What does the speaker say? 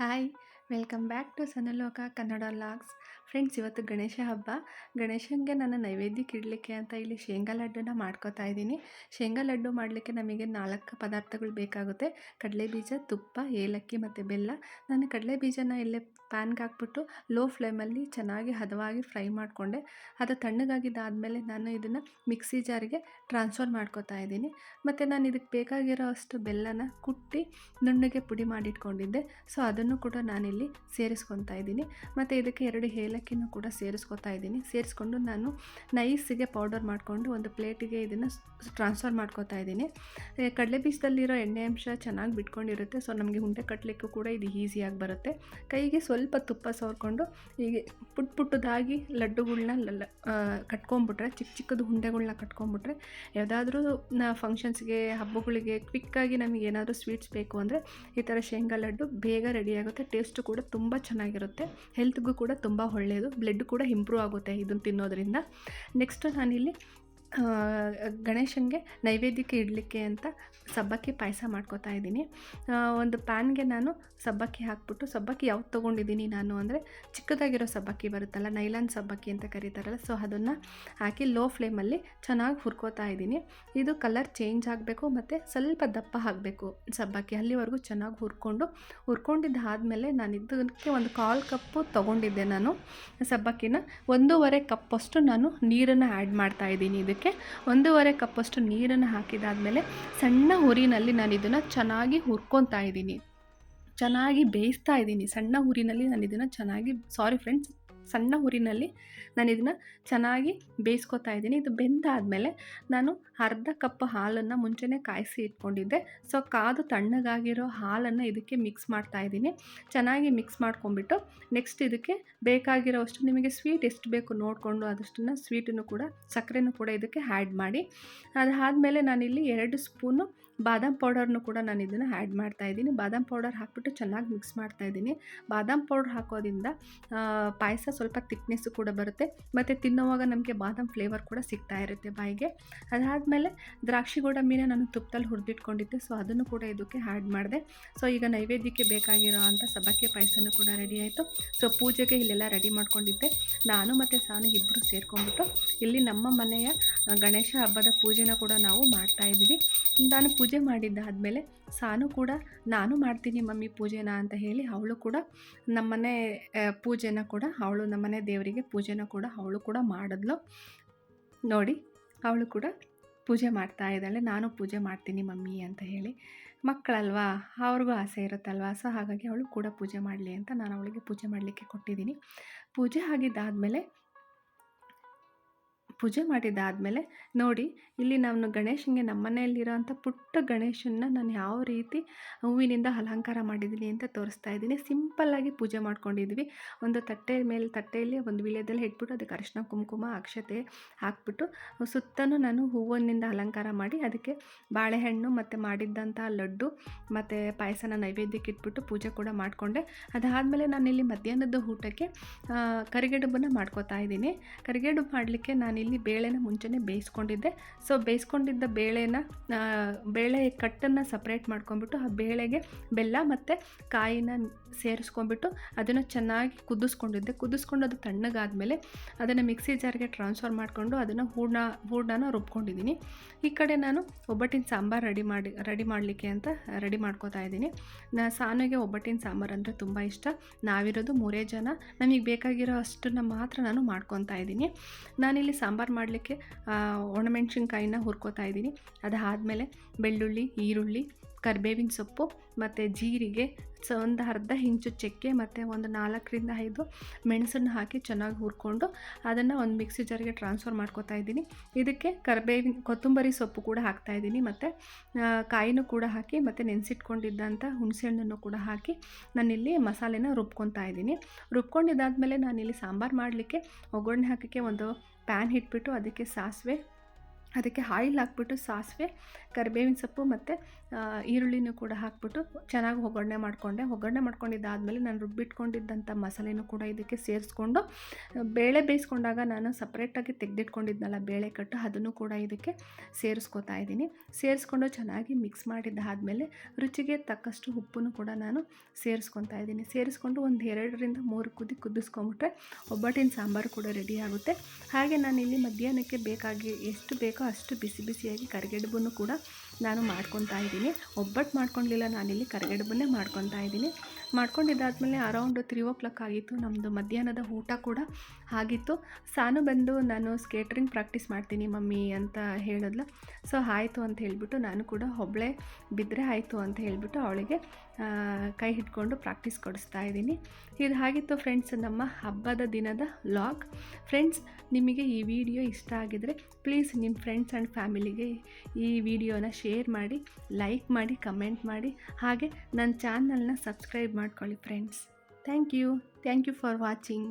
Hi welcome back to Sanaloka Kannada logs friends ಇವತ್ತು ಗಣೇಶ ಹಬ್ಬ. ಗಣೇಶನಿಗೆ ನಾನು ನೈವೇದ್ಯಕ್ಕೆ ಇಡಲಿಕ್ಕೆ ಅಂತ ಇಲ್ಲಿ ಶೇಂಗಾ ಲಡ್ಡುನ ಮಾಡ್ಕೋತಾ ಇದ್ದೀನಿ. ಶೇಂಗಾ ಲಡ್ಡು ಮಾಡಲಿಕ್ಕೆ ನಮಗೆ ನಾಲ್ಕು ಪದಾರ್ಥಗಳು ಬೇಕಾಗುತ್ತೆ. ಕಡಲೆ ಬೀಜ, ತುಪ್ಪ, ಏಲಕ್ಕಿ ಮತ್ತು ಬೆಲ್ಲ. ನಾನು ಕಡಲೆ ಬೀಜನ ಇಲ್ಲೇ ಪ್ಯಾನ್ಗೆ ಹಾಕ್ಬಿಟ್ಟು ಲೋ ಫ್ಲೇಮಲ್ಲಿ ಚೆನ್ನಾಗಿ ಹದವಾಗಿ ಫ್ರೈ ಮಾಡಿಕೊಂಡೆ. ಅದು ತಣ್ಣಗಾಗಿದ್ದಾದಮೇಲೆ ನಾನು ಇದನ್ನು ಮಿಕ್ಸಿ ಜಾರಿಗೆ ಟ್ರಾನ್ಸ್ಫರ್ ಮಾಡ್ಕೋತಾ ಇದ್ದೀನಿ. ಮತ್ತು ನಾನು ಇದಕ್ಕೆ ಬೇಕಾಗಿರೋ ಅಷ್ಟು ಬೆಲ್ಲನ ಕುಟ್ಟಿ ನುಣ್ಣಗೆ ಪುಡಿ ಮಾಡಿಟ್ಕೊಂಡಿದ್ದೆ. ಸೊ ಅದನ್ನು ಕೂಡ ನಾನಿಲ್ಲಿ ಸೇರಿಸ್ಕೊತಾ ಇದ್ದೀನಿ. ಮತ್ತು ಇದಕ್ಕೆ ಎರಡು ಏಲಕ್ಕಿನೂ ಕೂಡ ಸೇರಿಸ್ಕೊತಾ ಇದ್ದೀನಿ. ಸೇರಿಸ್ಕೊಂಡು ನಾನು ನೈಸಿಗೆ ಪೌಡರ್ ಮಾಡಿಕೊಂಡು ಒಂದು ಪ್ಲೇಟಿಗೆ ಇದನ್ನು ಟ್ರಾನ್ಸ್ಫರ್ ಮಾಡ್ಕೋತಾ ಇದ್ದೀನಿ. ಕಡಲೆ ಬೀಜದಲ್ಲಿರೋ ಎಣ್ಣೆ ಅಂಶ ಚೆನ್ನಾಗಿ ಬಿಟ್ಕೊಂಡಿರುತ್ತೆ. ಸೊ, ನಮಗೆ ಉಂಡೆ ಕಟ್ಟಲಿಕ್ಕೂ ಕೂಡ ಇದು ಈಸಿಯಾಗಿ ಬರುತ್ತೆ. ಕೈಗೆ ಸ್ವಲ್ಪ ತುಪ್ಪ ಸೋರ್ಕೊಂಡು ಹೀಗೆ ಪುಟ್ ಪುಟ್ಟದಾಗಿ ಲಡ್ಡುಗಳನ್ನ ಲ ಕಟ್ಕೊಂಬಿಟ್ರೆ, ಚಿಕ್ಕ ಚಿಕ್ಕದು ಉಂಡೆಗಳನ್ನ ಕಟ್ಕೊಂಬಿಟ್ರೆ ಯಾವುದಾದ್ರೂ ನಾ ಫಂಕ್ಷನ್ಸ್ಗೆ ಹಬ್ಬಗಳಿಗೆ ಕ್ವಿಕ್ಕಾಗಿ ನಮಗೆ ಏನಾದರೂ ಸ್ವೀಟ್ಸ್ ಬೇಕು ಅಂದರೆ ಈ ಥರ ಶೇಂಗಾ ಲಡ್ಡು ಬೇಗ ರೆಡಿಯಾಗುತ್ತೆ ಟೇಸ್ಟು ಕೂಡ ತುಂಬ ಚೆನ್ನಾಗಿರುತ್ತೆ ಹೆಲ್ತ್ಗೂ ಕೂಡ ತುಂಬ ಒಳ್ಳೆಯದು ಬ್ಲಡ್ ಕೂಡ ಇಂಪ್ರೂವ್ ಆಗುತ್ತೆ ಇದನ್ನು ತಿನ್ನೋದ್ರಿಂದ. ನೆಕ್ಸ್ಟ್ ನಾನಿಲ್ಲಿ ಗಣೇಶನಿಗೆ ನೈವೇದ್ಯಕ್ಕೆ ಇಡಲಿಕ್ಕೆ ಅಂತ ಸಬ್ಬಕ್ಕಿ ಪಾಯಸ ಮಾಡ್ಕೋತಾ ಇದ್ದೀನಿ. ಒಂದು ಪ್ಯಾನ್ಗೆ ನಾನು ಸಬ್ಬಕ್ಕಿ ಹಾಕ್ಬಿಟ್ಟು ಸಬ್ಬಕ್ಕಿ ಯಾವ್ದು ತೊಗೊಂಡಿದ್ದೀನಿ ನಾನು ಅಂದರೆ ಚಿಕ್ಕದಾಗಿರೋ ಸಬ್ಬಕ್ಕಿ ಬರುತ್ತಲ್ಲ, ನೈಲಾನ್ ಸಬ್ಬಕ್ಕಿ ಅಂತ ಕರೀತಾರಲ್ಲ, ಸೊ ಅದನ್ನು ಹಾಕಿ ಲೋ ಫ್ಲೇಮಲ್ಲಿ ಚೆನ್ನಾಗಿ ಹುರ್ಕೋತಾ ಇದ್ದೀನಿ. ಇದು ಕಲರ್ ಚೇಂಜ್ ಆಗಬೇಕು ಮತ್ತು ಸ್ವಲ್ಪ ದಪ್ಪ ಆಗಬೇಕು ಸಬ್ಬಕ್ಕಿ, ಅಲ್ಲಿವರೆಗೂ ಚೆನ್ನಾಗಿ ಹುರ್ಕೊಂಡು. ಹುರ್ಕೊಂಡಿದ್ದಾದಮೇಲೆ ನಾನು ಇದಕ್ಕೆ ಒಂದು ಕಾಲು ಕಪ್ಪು ತೊಗೊಂಡಿದ್ದೆ ನಾನು ಸಬ್ಬಕ್ಕಿನ. ಒಂದೂವರೆ ಕಪ್ಪಷ್ಟು ನಾನು ನೀರನ್ನು ಆ್ಯಡ್ ಮಾಡ್ತಾ ಇದ್ದೀನಿ ಇದಕ್ಕೆ ಒಂದೂವರೆ ಕಪ್ಪಷ್ಟು ನೀರನ್ನು ಹಾಕಿದಾದಮೇಲೆ ಸಣ್ಣ ಹುರಿನಲ್ಲಿ ನಾನು ಇದನ್ನು ಚೆನ್ನಾಗಿ ಹುರ್ಕೊತಾ ಇದ್ದೀನಿ. ಚೆನ್ನಾಗಿ ಬೇಯಿಸ್ತಾ ಇದ್ದೀನಿ. ಸಣ್ಣ ಹುರಿನಲ್ಲಿ ನಾನು ಇದನ್ನು ಚೆನ್ನಾಗಿ ಸಾರಿ ಫ್ರೆಂಡ್ಸ್ ಸಣ್ಣ ಹುರಿನಲ್ಲಿ ನಾನು ಇದನ್ನು ಚೆನ್ನಾಗಿ ಬೇಯಿಸ್ಕೊತಾ ಇದ್ದೀನಿ. ಇದು ಬೆಂದಾದಮೇಲೆ ನಾನು ಅರ್ಧ ಕಪ್ ಹಾಲನ್ನು ಮುಂಚೆನೇ ಕಾಯಿಸಿ ಇಟ್ಕೊಂಡಿದ್ದೆ. ಸೊ, ಕಾದು ತಣ್ಣಗಾಗಿರೋ ಹಾಲನ್ನು ಇದಕ್ಕೆ ಮಿಕ್ಸ್ ಮಾಡ್ತಾ ಇದ್ದೀನಿ. ಚೆನ್ನಾಗಿ ಮಿಕ್ಸ್ ಮಾಡ್ಕೊಂಬಿಟ್ಟು ನೆಕ್ಸ್ಟ್ ಇದಕ್ಕೆ ಬೇಕಾಗಿರೋಷ್ಟು ನಿಮಗೆ ಸ್ವೀಟ್ ಎಷ್ಟು ಬೇಕು ನೋಡಿಕೊಂಡು ಅದಷ್ಟನ್ನು ಸ್ವೀಟನ್ನು ಕೂಡ, ಸಕ್ಕರೆನೂ ಕೂಡ ಇದಕ್ಕೆ ಆ್ಯಡ್ ಮಾಡಿ. ಅದಾದಮೇಲೆ ನಾನಿಲ್ಲಿ ಎರಡು ಸ್ಪೂನು ಬಾದಾಮ್ ಪೌಡರ್ನು ಕೂಡ ನಾನು ಇದನ್ನು ಆ್ಯಡ್ ಮಾಡ್ತಾ ಇದ್ದೀನಿ. ಬಾದಾಮ್ ಪೌಡರ್ ಹಾಕ್ಬಿಟ್ಟು ಚೆನ್ನಾಗಿ ಮಿಕ್ಸ್ ಮಾಡ್ತಾ ಇದ್ದೀನಿ. ಬಾದಾಮ್ ಪೌಡರ್ ಹಾಕೋದ್ರಿಂದ ಪಾಯಸ ಸ್ವಲ್ಪ ತಿಕ್ನೆಸ್ಸು ಕೂಡ ಬರುತ್ತೆ. ಮತ್ತು ತಿನ್ನೋವಾಗ ನಮಗೆ ಬಾದಾಮ್ ಫ್ಲೇವರ್ ಕೂಡ ಸಿಗ್ತಾ ಇರುತ್ತೆ ಬಾಯಿಗೆ. ಅದಾದಮೇಲೆ ದ್ರಾಕ್ಷಿ ಗೋಡಂಬಿನ ನಾನು ತುಪ್ಪದಲ್ಲಿ ಹುರಿದಿಟ್ಕೊಂಡಿದ್ದೆ. ಸೊ, ಅದನ್ನು ಕೂಡ ಇದಕ್ಕೆ ಆ್ಯಡ್ ಮಾಡಿದೆ. ಸೊ, ಈಗ ನೈವೇದ್ಯಕ್ಕೆ ಬೇಕಾಗಿರೋ ಅಂಥ ಸಬ್ಬಕ್ಕಿ ಪಾಯಸನೂ ಕೂಡ ರೆಡಿ ಆಯಿತು. ಸೊ, ಪೂಜೆಗೆ ಇಲ್ಲೆಲ್ಲ ರೆಡಿ ಮಾಡ್ಕೊಂಡಿದ್ದೆ. ನಾನು ಮತ್ತು ಸಾನು ಇಬ್ಬರು ಸೇರ್ಕೊಂಡ್ಬಿಟ್ಟು ಇಲ್ಲಿ ನಮ್ಮ ಮನೆಯ ಗಣೇಶ ಹಬ್ಬದ ಪೂಜೆನ ಕೂಡ ನಾವು ಮಾಡ್ತಾ ಇದ್ದೀವಿ. ನಾನು ಪೂಜೆ ಮಾಡಿದ್ದಾದಮೇಲೆ ಸಾನು ಕೂಡ, ನಾನು ಮಾಡ್ತೀನಿ ಮಮ್ಮಿ ಪೂಜೆನ ಅಂತ ಹೇಳಿ ಅವಳು ಕೂಡ ನಮ್ಮನೆ ಪೂಜೆನ ಕೂಡ, ಅವಳು ನಮ್ಮನೆ ದೇವರಿಗೆ ಪೂಜೆನ ಕೂಡ ಅವಳು ಕೂಡ ಮಾಡಿದ್ಲು. ನೋಡಿ, ಅವಳು ಕೂಡ ಪೂಜೆ ಮಾಡ್ತಾ ಇದ್ದಾಳೆ, ನಾನು ಪೂಜೆ ಮಾಡ್ತೀನಿ ಮಮ್ಮಿ ಅಂತ ಹೇಳಿ. ಮಕ್ಕಳಲ್ವಾ? ಅವ್ರಿಗೂ ಆಸೆ ಇರುತ್ತಲ್ವಾ? ಸೊ, ಹಾಗಾಗಿ ಅವಳು ಕೂಡ ಪೂಜೆ ಮಾಡಲಿ ಅಂತ ನಾನು ಅವಳಿಗೆ ಪೂಜೆ ಮಾಡಲಿಕ್ಕೆ ಕೊಟ್ಟಿದ್ದೀನಿ. ಪೂಜೆ ಆಗಿದ್ದಾದಮೇಲೆ ಪೂಜೆ ಮಾಡಿದ್ದಾದಮೇಲೆ ನೋಡಿ, ಇಲ್ಲಿ ನಾನು ಗಣೇಶನಿಗೆ ನಮ್ಮ ಮನೆಯಲ್ಲಿರೋಂಥ ಪುಟ್ಟ ಗಣೇಶನ ನಾನು ಯಾವ ರೀತಿ ಹೂವಿನಿಂದ ಅಲಂಕಾರ ಮಾಡಿದ್ದೀನಿ ಅಂತ ತೋರಿಸ್ತಾ ಇದ್ದೀನಿ. ಸಿಂಪಲ್ಲಾಗಿ ಪೂಜೆ ಮಾಡ್ಕೊಂಡಿದ್ವಿ. ಒಂದು ತಟ್ಟೆ ಮೇಲೆ, ತಟ್ಟೆಯಲ್ಲಿ ಒಂದು ವಿಳ್ಯದಲ್ಲಿ ಇಟ್ಬಿಟ್ಟು ಅದಕ್ಕೆ ಅರಿಶಿನ, ಕುಂಕುಮ, ಅಕ್ಷತೆ ಹಾಕ್ಬಿಟ್ಟು ಸುತ್ತಲೂ ನಾನು ಹೂವಿನಿಂದ ಅಲಂಕಾರ ಮಾಡಿ ಅದಕ್ಕೆ ಬಾಳೆಹಣ್ಣು ಮತ್ತು ಮಾಡಿದ್ದಂಥ ಲಡ್ಡು ಮತ್ತು ಪಾಯಸನ ನೈವೇದ್ಯಕ್ಕೆ ಇಟ್ಬಿಟ್ಟು ಪೂಜೆ ಕೂಡ ಮಾಡಿಕೊಂಡೆ. ಅದಾದಮೇಲೆ ನಾನಿಲ್ಲಿ ಮಧ್ಯಾಹ್ನದ ಊಟಕ್ಕೆ ಕರಿಗೆಡುಬನ್ನು ಕರಿಗಡುಬನ್ನು ಮಾಡ್ಕೋತಾ ಇದ್ದೀನಿ. ಕರಿಗೆಡುಬು ಮಾಡಲಿಕ್ಕೆ ನಾನಿಲ್ಲಿ ಬೇಳೆನ ಮುಂಚೆನೇ ಬೇಯಿಸ್ಕೊಂಡಿದ್ದೆ. ಸೊ ಬೇಯಿಸ್ಕೊಂಡಿದ್ದ ಬೇಳೆನ ಬೇಳೆ ಕಟ್ಟನ್ನು ಸಪ್ರೇಟ್ ಮಾಡ್ಕೊಂಬಿಟ್ಟು ಆ ಬೇಳೆಗೆ ಬೆಲ್ಲ ಮತ್ತು ಕಾಯಿನ ಸೇರಿಸ್ಕೊಂಡ್ಬಿಟ್ಟು ಅದನ್ನು ಚೆನ್ನಾಗಿ ಕುದಿಸ್ಕೊಂಡಿದ್ದೆ. ಕುದಿಸ್ಕೊಂಡು ಅದು ತಣ್ಣಗಾದಮೇಲೆ ಅದನ್ನು ಮಿಕ್ಸಿ ಜಾರ್ಗೆ ಟ್ರಾನ್ಸ್ಫರ್ ಮಾಡಿಕೊಂಡು ಅದನ್ನು ಹೂರ್ಣ, ಹೂರ್ಣನ ರುಬ್ಕೊಂಡಿದ್ದೀನಿ. ಈ ಕಡೆ ನಾನು ಒಬ್ಬಟ್ಟಿನ ಸಾಂಬಾರು ರೆಡಿ ಮಾಡಿ, ರೆಡಿ ಮಾಡಲಿಕ್ಕೆ ಅಂತ ರೆಡಿ ಮಾಡ್ಕೋತಾ ಇದ್ದೀನಿ. ನಾ ಸಾನಿಗೆ ಒಬ್ಬಟ್ಟಿನ ಸಾಂಬಾರು ಅಂದರೆ ತುಂಬ ಇಷ್ಟ. ನಾವಿರೋದು ಮೂರೇ ಜನ. ನಮಗೆ ಬೇಕಾಗಿರೋ ಅಷ್ಟನ್ನು ಮಾತ್ರ ನಾನು ಮಾಡ್ಕೊತಾ ಇದ್ದೀನಿ. ನಾನಿಲ್ಲಿ ಸಾಂಬಾರು ಮಾಡಲಿಕ್ಕೆ ಒಣಮೆಣ್ಸಿನ್ಕಾಯಿನ ಹುರ್ಕೋತಾ ಇದ್ದೀನಿ. ಅದಾದಮೇಲೆ ಬೆಳ್ಳುಳ್ಳಿ, ಈರುಳ್ಳಿ, ಕರಿಬೇವಿನ ಸೊಪ್ಪು ಮತ್ತು ಜೀರಿಗೆ, ಸೊ, ಒಂದು ಅರ್ಧ ಇಂಚು ಚಕ್ಕೆ ಮತ್ತು ಒಂದು ನಾಲ್ಕರಿಂದ ಐದು ಮೆಣಸನ್ನು ಹಾಕಿ ಚೆನ್ನಾಗಿ ಹುರ್ಕೊಂಡು ಅದನ್ನು ಒಂದು ಮಿಕ್ಸಿ ಜಾರಿಗೆ ಟ್ರಾನ್ಸ್ಫರ್ ಮಾಡ್ಕೋತಾ ಇದ್ದೀನಿ. ಇದಕ್ಕೆ ಕರಿಬೇವಿನ, ಕೊತ್ತಂಬರಿ ಸೊಪ್ಪು ಕೂಡ ಹಾಕ್ತಾ ಇದ್ದೀನಿ ಮತ್ತು ಕಾಯಿನೂ ಕೂಡ ಹಾಕಿ ಮತ್ತು ನೆನೆಸಿಟ್ಕೊಂಡಿದ್ದಂಥ ಹುಣಸೆಹಣ್ಣನ್ನು ಕೂಡ ಹಾಕಿ ನಾನಿಲ್ಲಿ ಮಸಾಲೆನ ರುಬ್ಕೊತಾ ಇದ್ದೀನಿ. ರುಬ್ಕೊಂಡಿದ್ದಾದಮೇಲೆ ನಾನಿಲ್ಲಿ ಸಾಂಬಾರು ಮಾಡಲಿಕ್ಕೆ, ಒಗ್ಗರಣೆ ಹಾಕೋಕ್ಕೆ ಒಂದು ಪ್ಯಾನ್ ಇಟ್ಬಿಟ್ಟು ಅದಕ್ಕೆ ಸಾಸಿವೆ ಅದಕ್ಕೆ ಆಯಿಲ್ ಹಾಕ್ಬಿಟ್ಟು ಸಾಸಿವೆ, ಕರಿಬೇವಿನ ಸೊಪ್ಪು ಮತ್ತು ಈರುಳ್ಳಿನೂ ಕೂಡ ಹಾಕ್ಬಿಟ್ಟು ಚೆನ್ನಾಗಿ ಒಗ್ಗರಣೆ ಮಾಡಿಕೊಂಡೆ. ಒಗ್ಗರಣೆ ಮಾಡ್ಕೊಂಡಿದ್ದಾದಮೇಲೆ ನಾನು ರುಬ್ಬಿಟ್ಕೊಂಡಿದ್ದಂಥ ಮಸಾಲೆನೂ ಕೂಡ ಇದಕ್ಕೆ ಸೇರಿಸ್ಕೊಂಡು, ಬೇಳೆ ಬೇಯಿಸ್ಕೊಂಡಾಗ ನಾನು ಸಪ್ರೇಟಾಗಿ ತೆಗೆದಿಟ್ಕೊಂಡಿದ್ನಲ್ಲ ಬೇಳೆ ಕಟ್ಟು, ಅದನ್ನು ಕೂಡ ಇದಕ್ಕೆ ಸೇರಿಸ್ಕೊತಾ ಇದ್ದೀನಿ. ಸೇರಿಸ್ಕೊಂಡು ಚೆನ್ನಾಗಿ ಮಿಕ್ಸ್ ಮಾಡಿದ್ದಾದಮೇಲೆ ರುಚಿಗೆ ತಕ್ಕಷ್ಟು ಉಪ್ಪನ್ನು ಕೂಡ ನಾನು ಸೇರಿಸ್ಕೊತಾ ಇದ್ದೀನಿ. ಸೇರಿಸ್ಕೊಂಡು ಒಂದು ಎರಡರಿಂದ ಮೂರು ಕುದಿ ಕುದಿಸ್ಕೊಂಬಿಟ್ರೆ ಒಬ್ಬಟ್ಟಿನ ಸಾಂಬಾರು ಕೂಡ ರೆಡಿ ಆಗುತ್ತೆ. ಹಾಗೆ ನಾನಿಲ್ಲಿ ಮಧ್ಯಾಹ್ನಕ್ಕೆ ಬೇಕಾಗಿ ಎಷ್ಟು ಬೇಕೋ ಅಷ್ಟು ಬಿಸಿ ಬಿಸಿಯಾಗಿ ಕರಿಗಡುಬನ್ನು ಕೂಡ ನಾನು ಮಾಡ್ಕೊತಾ ಇದ್ದೀನಿ. ಒಬ್ಬಟ್ಟು ಮಾಡ್ಕೊಂಡಿಲ್ಲ ನಾನಿಲ್ಲಿ ಕರಿಗಡುಬನ್ನೇ ಮಾಡ್ಕೊತಾ ಇದ್ದೀನಿ. ಮಾಡ್ಕೊಂಡಿದ್ದಾದಮೇಲೆ ಅರೌಂಡ್ ತ್ರೀ ಓ ಕ್ಲಾಕ್ ಆಗಿತ್ತು. ನಮ್ಮದು ಮಧ್ಯಾಹ್ನದ ಊಟ ಕೂಡ ಆಗಿತ್ತು. ಸಾನು ಬಂದು ನಾನು ಸ್ಕೇಟ್ರಿಂಗ್ ಪ್ರಾಕ್ಟೀಸ್ ಮಾಡ್ತೀನಿ ಮಮ್ಮಿ ಅಂತ ಹೇಳಿದ್ಲು. ಸೊ ಆಯಿತು ಅಂತ ಹೇಳಿಬಿಟ್ಟು ನಾನು ಕೂಡ ಒಬ್ಳೆ ಬಿದ್ದರೆ ಆಯಿತು ಅಂತ ಹೇಳಿಬಿಟ್ಟು ಅವಳಿಗೆ ಕೈ ಹಿಡ್ಕೊಂಡು ಪ್ರಾಕ್ಟೀಸ್ ಕೊಡಿಸ್ತಾ ಇದ್ದೀನಿ. ಇದು ಆಗಿತ್ತು ಫ್ರೆಂಡ್ಸ್ ನಮ್ಮ ಹಬ್ಬದ ದಿನದ ಲಾಗ್ ಫ್ರೆಂಡ್ಸ್ ನಿಮಗೆ ಈ ವಿಡಿಯೋ ಇಷ್ಟ ಆಗಿದರೆ ಪ್ಲೀಸ್ ನಿಮ್ಮ ಫ್ರೆಂಡ್ಸ್ ಆ್ಯಂಡ್ ಫ್ಯಾಮಿಲಿಗೆ ಈ ವಿಡಿಯೋನ ಶೇರ್ ಮಾಡಿ ಲೈಕ್ ಮಾಡಿ ಕಮೆಂಟ್ ಮಾಡಿ. ಹಾಗೆ ನನ್ನ ಚಾನಲ್ನ ಸಬ್ಸ್ಕ್ರೈಬ್ ಮಾಡ್ಕೊಳ್ಳಿ friends thank you thank you for watching